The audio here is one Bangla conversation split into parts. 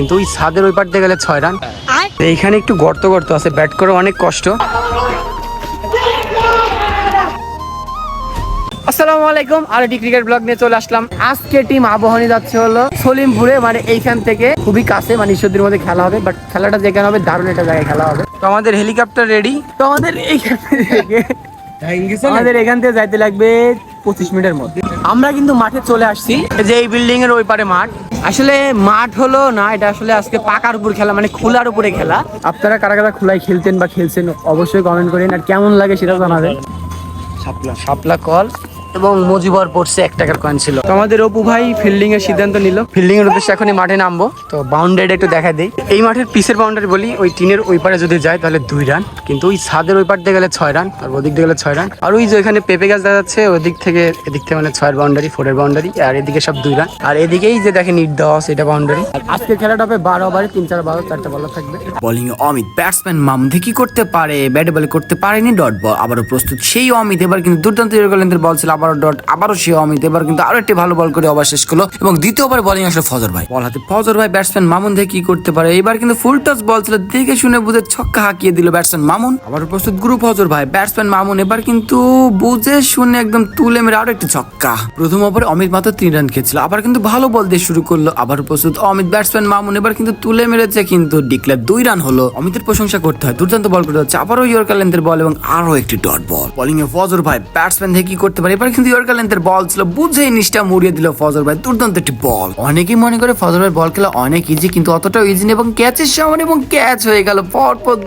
কিন্তু ওই ছাদের ওই পার গেলে ছয় রান। এইখানে একটু গর্ত গর্ত আছে ব্যাট করে অনেক কষ্ট। আসসালামু আলাইকুম আর একটি ক্রিকেট ব্লগ নিয়ে চলে আসলাম। আজকে টিম আবহানি যাচ্ছে হলো সলিমপুরে মানে এইখান থেকে। খুবই কাছে মানে ঈশ্বরদের মধ্যে খেলা হবে বাট খেলাটা যেখানে হবে দারুণ একটা জায়গায় খেলা হবে। তো আমাদের হেলিকপ্টার রেডি তো আমাদের এইখান থেকে আমাদের এখান থেকে যাইতে লাগবে পঁচিশ মিনিটের মধ্যে। আমরা কিন্তু মাঠে চলে আসছি। যে এই বিল্ডিং এর ওই পারে মাঠ। আসলে মাঠ হলো না এটা আসলে আজকে পাকার উপর খেলা মানে খোলার উপরে খেলা। আপনারা কারা কারা খোলায় খেলতেন বা খেলছেন অবশ্যই কমেন্ট করেন আর কেমন লাগে সেটা জানাবেন। শাপলা শাপলা কল। এবং মজিবর পড়ছে এক টাকার কয়েন ছিল। তো আমাদের অপু ভাই ফিল্ডিং এর সিদ্ধান্ত নিল। ফিল্ডিং এর উদ্দেশ্যে এখনই মাঠে নামবো। তো বাউন্ডারি একটু দেখা দেই। এই মাঠের পিসের বাউন্ডারি বলি ওই টিনের ওই পারে যদি যায় তাহলে দুই রান কিন্তু ওই ছাদের ওই পার দিয়ে গেলে ছয় রান আর ওদিক দিয়ে গেলে ছয় রান আর ওই যে ওইখানে পেঁপে গাছ দেখা যাচ্ছে ওদিক থেকে এদিক থেকে মানে ছয়ের বাউন্ডারি ফোরের বাউন্ডারি আর এদিকে সব দুই রান আর এদিকেই যে দেখে নিট দশ এটা বাউন্ডারি আজকের খেলাটা হবে বারো ওভারে তিন চার বারো চারটা বল থাকবে। বোলিং এ অমিত ব্যাটসম্যান মামুদি কি করতে পারে? ব্যাট বল করতে পারেনি ডট বল আবারও প্রস্তুত সেই অমিত। এবার কিন্তু দুর্দান্ত বল ছিল। আবারও ডট আবারও অমিত এবার কিন্তু আরও একটি ভালো বল করে ওভার শেষ করল এবং দ্বিতীয়বার বলিং আসলে ফজর ভাই। বল হাতে, ফজর ভাই ব্যাটসম্যান মামুন দেখে কি করতে পারে? এবার কিন্তু ফুল টস বল ছিল, দেখে শুনে বুঝে ছক্কা হাঁকিয়ে দিল ব্যাটসম্যান মামুন। আবার প্রস্তুত গুরু ফজর ভাই ব্যাটসম্যান মামুন এবার কিন্তু বুঝে শুনে একদম তুলে মেরে আরও একটি ছক্কা। প্রথম ওভারে অমিত মাত্র তিন রান খেয়েছিল, আবার কিন্তু ভালো বল দিয়ে শুরু করল আবার প্রস্তুত অমিত ব্যাটসম্যান মামুন, এবার কিন্তু তুলে মেরেছে কিন্তু ডিক্লেয়ার দুই রান হলো। অমিতের প্রশংসা করতে হয়, দুর্দান্ত বল করতে হচ্ছে, আবারও ইয়র্কার বল এবং আরও একটি ডট বল বোলিং এ ফজর ভাই ব্যাটসম্যান দেখে কি করতে পারে? এবার কিন্তু ইয়র্কার লেন্থের বল ছিল বুঝে নিচটা মুড়িয়ে দিল ফজর ভাই দুর্দান্ত একটি বল অনেকেই মনে করে ভাই বল খেলা অনেক ইজি কিন্তু অতটাও ইজি এবং ক্যাচের সামনে এবং ক্যাচ হয়ে গেল।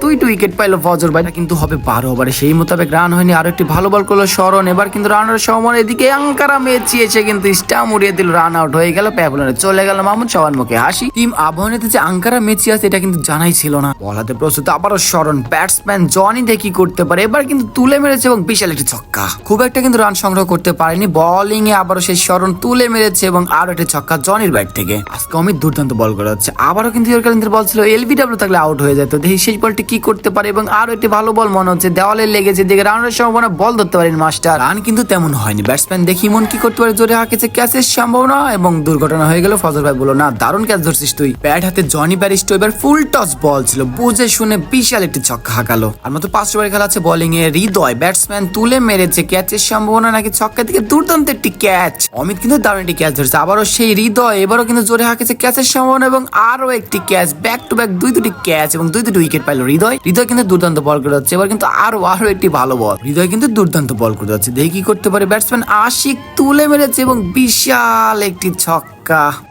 দুইটি উইকেট পাইলো ভাই। কিন্তু হবে বারো ওভারে সেই মোতাবেক রান হয়নি আরও একটি ভালো বল করল স্মরণ এবার কিন্তু রানের সময় এদিকে আঙ্কারা মেচি এসে কিন্তু স্টাম উড়িয়ে দিল রান আউট হয়ে গেল প্যাবলনে চলে গেল মামুন সবার মুখে হাসি। টিম আবহানিতে যে আঙ্কারা মেচি আছে এটা কিন্তু জানাই ছিল না। বলাতে প্রস্তুত আবারও স্মরণ ব্যাটসম্যান জনি দেখি করতে পারে এবার কিন্তু তুলে মেরেছে এবং বিশাল একটি ছক্কা। খুব একটা কিন্তু রান সংগ্রহ করতে পারেনি। বোলিং এ আবারও সেই স্মরণ তুলে মেরেছে এবং আরও একটি ছক্কা জনির ব্যাট থেকে। আজকে অমিত দুর্দান্ত বল করে হচ্ছে আবারও কিন্তু ইয়র্কালিন্দের বল ছিল। এলবিডব্লিউ থাকলে আউট হয়ে যেত। দেখি সেই বলটি কি করতে পারে এবং আরও একটি ভালো বল মনে হচ্ছে। দেওয়ালে লেগেছে। দিকে রানের সম্ভাবনা বল ধরতে পারেন মাস্টার। রান কিন্তু তেমন হয়নি। ব্যাটসম্যান দেখি মন কি করতে পারে। জোরে হাঁকেছে। ক্যাচের সম্ভাবনা এবং দুর্ঘটনা হয়ে গেল। ফজর ভাই বলো না, দারুণ ক্যাচ ধরছিস তুই। ব্যাট হাতে জনি ব্যারিস্টো এবার ফুল টস বল ছিল। বুঝে শুনে বিশাল একটি ছক্কা হাঁকালো। আর মতো পাঁচ ওভার খেলা আছে বোলিং এ হৃদয় ব্যাটসম্যান তুলে মেরেছে। ক্যাচের সম্ভাবনা নাকি ছক্কা থেকে দুর্দান্ত একটি ক্যাচ অমিত কিন্তু দারুণ একটি ক্যাচ ধরেছে। আবারও সেই হৃদয়, এবারও কিন্তু জোরে হাঁকেছে ক্যাচের সম্ভাবনা এবং আরও একটি ক্যাচ ব্যাক টু ব্যাক দুই দুটি ক্যাচ এবং দুই দুটি উইকেট পাইলো হৃদয়। হৃদয় কিন্তু দুর্দান্ত বল করে যাচ্ছে। এবার কিন্তু আরও আরও একটি ভালো বল হৃদয় কিন্তু দুর্দান্ত বল করে যাচ্ছে। দেখি কি করতে পারে ব্যাটসম্যান আশিক তুলে মেরেছে এবং বিশাল একটি ছক্কা।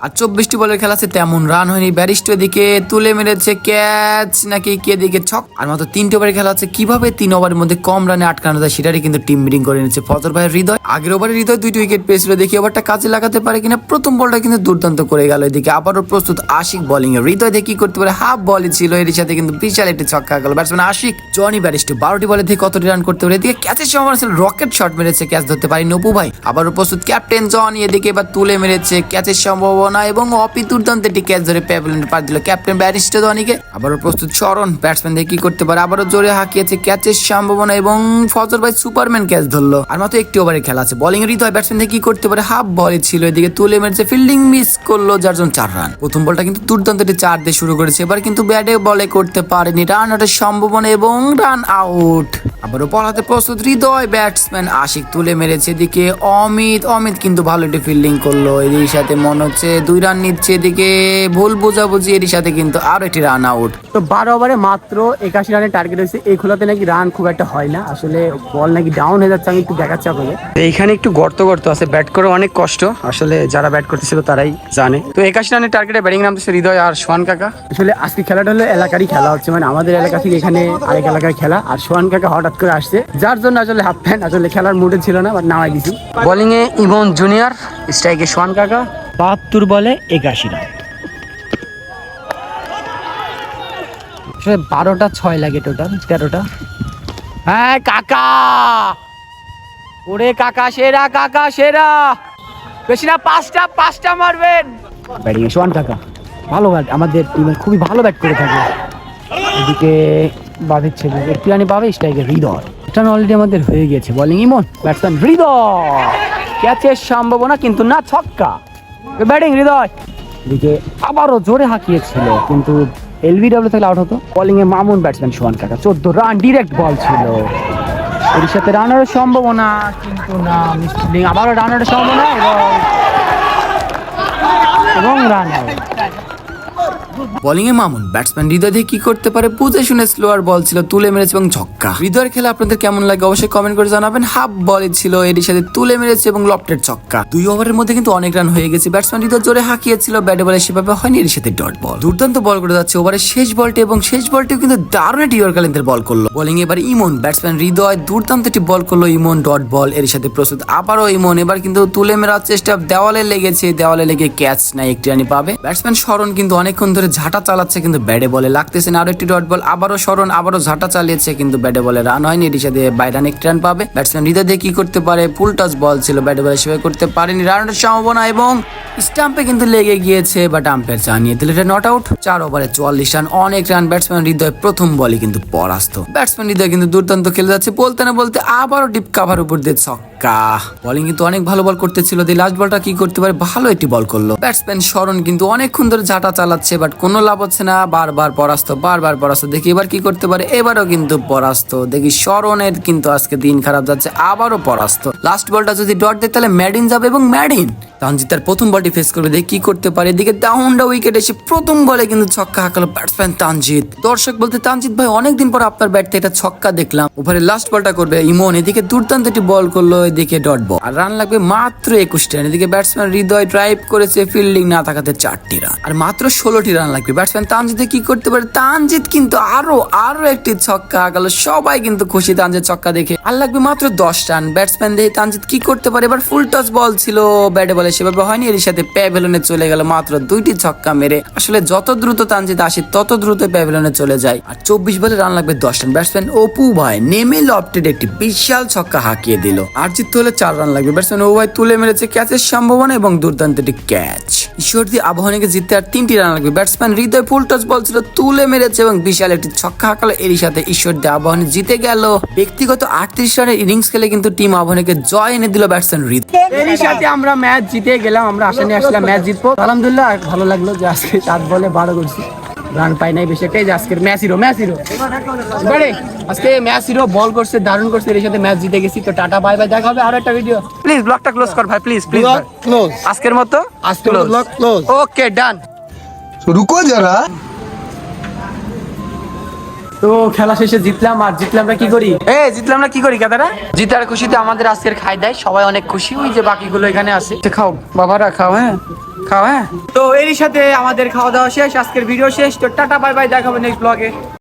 আর চব্বিশটি বলের খেলা আছে, তেমন রান হয়নি। ব্যারিস্টো দিকে তুলে মেরেছে ক্যাচ, নাকি কে দিকে ছক। আর মাত্র তিনটে ওভারের খেলা আছে, কীভাবে তিন ওভারের মধ্যে কম রানে আটকানো যায় সেটারই কিন্তু টিম মিটিং করে নিচ্ছে ফজর ভাইয়ের হৃদয়। আগের ওভারে হৃদয় দুইটি উইকেট পেয়েছিল, দেখি ওভারটা কাজে লাগাতে পারে কিনা। প্রথম বলটা কিন্তু দুর্দান্ত করে গেল এদিকে। আবারও প্রস্তুত আশিক বোলিং এ। হৃদয় দেখি করতে পারে, হাফ বলই ছিল, এর সাথে কিন্তু বিশাল একটি ছক্কা গেল। ব্যাটসম্যান আশিক জনি ব্যারিস্টো বারোটি বলে থেকে কতটি রান করতে পারে। এদিকে ক্যাচের সময় রকেট শট মেরেছে ক্যাচ ধরতে পারি নপু ভাই। আবারও প্রস্তুত ক্যাপ্টেন জনি এদিকে, এবার তুলে মেরেছে ক্যাচের সম্ভাবনা এবং অপি দুর্দান্ত একটি ক্যাচ ধরে প্যাভেলেন্ট পার দিল। ক্যাপ্টেন ব্যারিস্টো জনিকে আবারও প্রস্তুত স্মরণ ব্যাটসম্যান দেখে কি করতে পারে? আবারও জোরে হাঁকিয়েছে ক্যাচের সম্ভাবনা এবং ফজর ভাই সুপারম্যান ক্যাচ ধরলো। আর মাত্র একটি ওভারে খেলা আছে। বোলিং হৃদয় ব্যাটসম্যান দেখে কি করতে পারে? হাফ বলে ছিল। এদিকে তুলে মেরেছে ফিল্ডিং মিস করল যার জন্য চার রান প্রথম বলটা কিন্তু দুর্দান্ত একটি চার দিয়ে শুরু করেছে। এবার কিন্তু ব্যাটে বলে করতে পারেনি। রান আউটের সম্ভাবনা এবং রান আউট আবারও হাতে প্রস্তুত হৃদয় ব্যাটসম্যান আশিক তুলে মেরেছে এদিকে অমিত। অমিত কিন্তু ভালো একটি ফিল্ডিং করল। এর সাথে মনে হচ্ছে দুই রান নিচ্ছে এদিকে। ভুল বোঝাবুঝি এর সাথে কিন্তু আরও একটি রান আউট তো বারো ওভারে মাত্র একাশি রানের টার্গেট হয়েছে এই খোলাতে নাকি রান খুব একটা হয় না। আসলে বল নাকি ডাউন হয়ে যাচ্ছে আমি একটু দেখাচ্ছি আপনাকে এইখানে একটু গর্ত গর্ত আছে। ব্যাট করে অনেক কষ্ট। আসলে যারা ব্যাট করতেছিল তারাই জানে। তো একাশি রানের টার্গেটে ব্যাটিং নামতেছে হৃদয় আর সোহান কাকা। আসলে আজকে খেলাটা হলো এলাকারই খেলা হচ্ছে। মানে আমাদের এলাকা থেকে এখানে আরেক এলাকার খেলা। আর সোহান কাকা হঠাৎ করে আসছে। যার জন্য আসলে হাফ প্যান্ট আসলে খেলার মুডে ছিল না বাট নামাই দিছি। বোলিং এ ইমন জুনিয়র স্ট্রাইকে সোহান কাকা। বাহাত্তর বলে একাশি রান। আসলে বারোটা ছয় লাগে টোটাল তেরোটা। হ্যাঁ কাকা! ওরে কাকা সেরা কাকা সেরা! বেশি না পাঁচটা পাঁচটা মারবেন। ব্যাটিং সোহান কাকা। ভালো ব্যাট আমাদের টিমে খুবই ভালো ব্যাট করে থাকে। এদিকে বাঁধের ছেলে। জানি পাবে স্ট্রাইকের হৃদয়। এটা অলরেডি আমাদের হয়ে গেছে বলিং ইমন ব্যাটসম্যান হৃদয়। ক্যাচের সম্ভাবনা কিন্তু না ছক্কা। ব্যাটিং হৃদয়। এদিকে আবারও জোরে হাঁকিয়েছিল, কিন্তু এলবি এলবিডব্লিউ থেকে আউট হতো। বোলিং এ মামুন ব্যাটসম্যান সোহান কাকা। চোদ্দ রান ডিরেক্ট বল ছিল। এর সাথে রানের সম্ভাবনা, কিন্তু না আবারও রানের সম্ভাবনা এবং রান বোলিং এ মামুন ব্যাটসম্যান হৃদয় দিয়ে কি করতে পারে বুঝে শুনে স্লোয়ার বল ছিল, তুলে মেরেছে এবং ছক্কা হৃদয়ের খেলা আপনাদের কেমন লাগে অবশ্যই কমেন্ট করে জানাবেন। হাফ বলে ছিল এর সাথে তুলে মেরেছে এবং লফটের ছক্কা দুই ওভারের মধ্যে কিন্তু অনেক রান হয়ে গেছে। ব্যাটসম্যান হৃদয় জোরে হাঁকিয়েছিল ব্যাটে বলে সেভাবে হয়নি এর সাথে ডট বল দুর্দান্ত বল করে যাচ্ছে ওভারের শেষ বলটি এবং শেষ বলটিও কিন্তু দারুণ একটি ইয়র্কালেন্দের বল করল। বোলিং এবার ইমন ব্যাটসম্যান হৃদয় দুর্দান্ত একটি বল করল, ইমন ডট বল এর সাথে প্রস্তুত আবারও ইমন। এবার কিন্তু তুলে মেরার চেষ্টা দেওয়ালে লেগেছে, দেওয়ালে লেগে ক্যাচ নাই, একটি রানি পাবে। ব্যাটসম্যান স্মরণ কিন্তু অনেকক্ষণ ধরে ঝাঁটা চালাচ্ছে কিন্তু ব্যাটে বলে লাগতেছে না। আরও একটি ডট বল, আবারও স্মরণ, আবারও ঝাঁটা চালিয়েছে কিন্তু ব্যাটে বলে রান হয়নি। এর সাথে বাইরে রান একটি রান পাবে। ব্যাটসম্যান হৃদয় দিয়ে কি করতে পারে? ফুল টাচ বল ছিল, ব্যাটে বলে সেভাবে করতে পারেনি। রানের সম্ভাবনা এবং স্টাম্পে কিন্তু লেগে গিয়েছে, বাট আম্পায়ার জানিয়ে দিল এটা নট আউট। চার ওভারে চুয়াল্লিশ রান, অনেক রান। ব্যাটসম্যান হৃদয় প্রথম বলে কিন্তু পরাস্ত। ব্যাটসম্যান হৃদয় কিন্তু দুর্দান্ত খেলে যাচ্ছে। বলতে না বলতে আবারও ডিপ কাভার উপর দিয়ে ছক্কা। বোলিং কিন্তু অনেক ভালো বল করতেছিল। দিয়ে লাস্ট বলটা কি করতে পারে? ভালো একটি বল করল। ব্যাটসম্যান স্মরণ কিন্তু অনেকক্ষণ ধরে ঝাঁটা চালাচ্ছে, বাট কোনো লাভ হচ্ছে না, বারবার পরাস্ত বারবার পরাস্ত। দেখি এবার কি করতে পারে? এবারও কিন্তু পরাস্ত। দেখি স্মরণের কিন্তু আজকে দিন খারাপ যাচ্ছে, আবারও পরাস্ত। লাস্ট বলটা যদি ডট দেয়, তাহলে ম্যাডিন যাবে এবং ম্যাডিন তানজিৎ তার প্রথম বলটি ফেস করবে, দেখি কি করতে পারে। এদিকে ডাউনডা উইকেট এসে প্রথম বলে কিন্তু ছক্কা হাঁকালো ব্যাটসম্যান তানজিৎ দর্শক বলতে তানজিৎ ভাই, অনেকদিন পর আপনার ব্যাট থেকে একটা ছক্কা দেখলাম। ওভারে লাস্ট বলটা করবে ইমন, এদিকে দুর্দান্ত একটি বল করল, এদিকে ডট বল আর রান লাগবে মাত্র একুশটি রান এদিকে ব্যাটসম্যান হৃদয় ড্রাইভ করেছে ফিল্ডিং না থাকাতে চারটি রান আর মাত্র ষোলোটি রান লাগবে। ব্যাটসম্যান তানজিতে কি করতে পারে? তানজিৎ কিন্তু আরও আরও একটি ছক্কা হাঁকালো সবাই কিন্তু খুশি তানজিৎ ছক্কা দেখে। আর লাগবে মাত্র দশ রান। ব্যাটসম্যান দেখে তানজিৎ কি করতে পারে? এবার ফুল টস বল ছিল। ব্যাটে বলে সেভাবে হয়নি। এর সাথে প্যাভেলনে চলে গেল মাত্র দুইটি ছক্কা মেরে। আসলে যত দ্রুত তানজিৎ আসে, তত দ্রুত প্যাভেলনে চলে যায়। আর চব্বিশ বলে রান লাগবে দশ রান। ব্যাটসম্যান অপু ভাই নেমে লফটেড একটি বিশাল ছক্কা হাঁকিয়ে দিল। আর জিততে হলে চার রান লাগবে। ব্যাটসম্যান ও ভাই তুলে মেরেছে ক্যাচের সম্ভাবনা এবং দুর্দান্ত একটি ক্যাচ ঈশ্বর দিয়ে আবহাওয়াকে জিততে আর তিনটি রান লাগবে। ব্যাটসম্যান হৃদয় ফুল টস বল ছিল তুলে মেরেছে এবং বিশাল একটি ছক্কা হাঁকালো এরই সাথে ঈশ্বর দিয়ে আবহাওয়ানি জিতে গেল। ব্যক্তিগত আটত্রিশ রানের ইনিংস খেলে কিন্তু টিম আবহাওয়াকে জয় এনে দিল ব্যাটসম্যান হৃদয়। এরই সাথে আমরা ম্যাচ জিতে গেলাম আমরা আশা নিয়ে আসলাম ম্যাচ জিতবো। আলহামদুলিল্লাহ ভালো লাগল যে আজকে সাত বলে বারো করছি রান পাই নাই বেশি একটাই যে আজকের ম্যাচ হিরো ম্যাচ হিরো। এবারে আজকে ম্যাচ হিরো বল করছে দারুণ করছে এর সাথে ম্যাচ জিতে গেছি। তো টাটা বাই বাই দেখা হবে আরও একটা ভিডিও প্লিজ ব্লগটা ক্লোজ কর ভাই প্লিজ প্লিজ ক্লোজ আজকের মতো আজকের ব্লগ ক্লোজ ওকে ডান রুকো যারা। তো খেলা শেষে জিতলাম আর জিতলাম না কি করি? এ জিতলাম না কি করি কাদারা জিতার খুশিতে আমাদের আজকের খাই দেয় সবাই অনেক খুশি ওই যে বাকিগুলো এখানে আছে। খাও বাবারা খাও হ্যাঁ? খাও হ্যাঁ? তো এরই সাথে আমাদের খাওয়া দাওয়া শেষ আজকের ভিডিও শেষ তো টাটা বাই বাই দেখাবো নেক্সট ব্লগে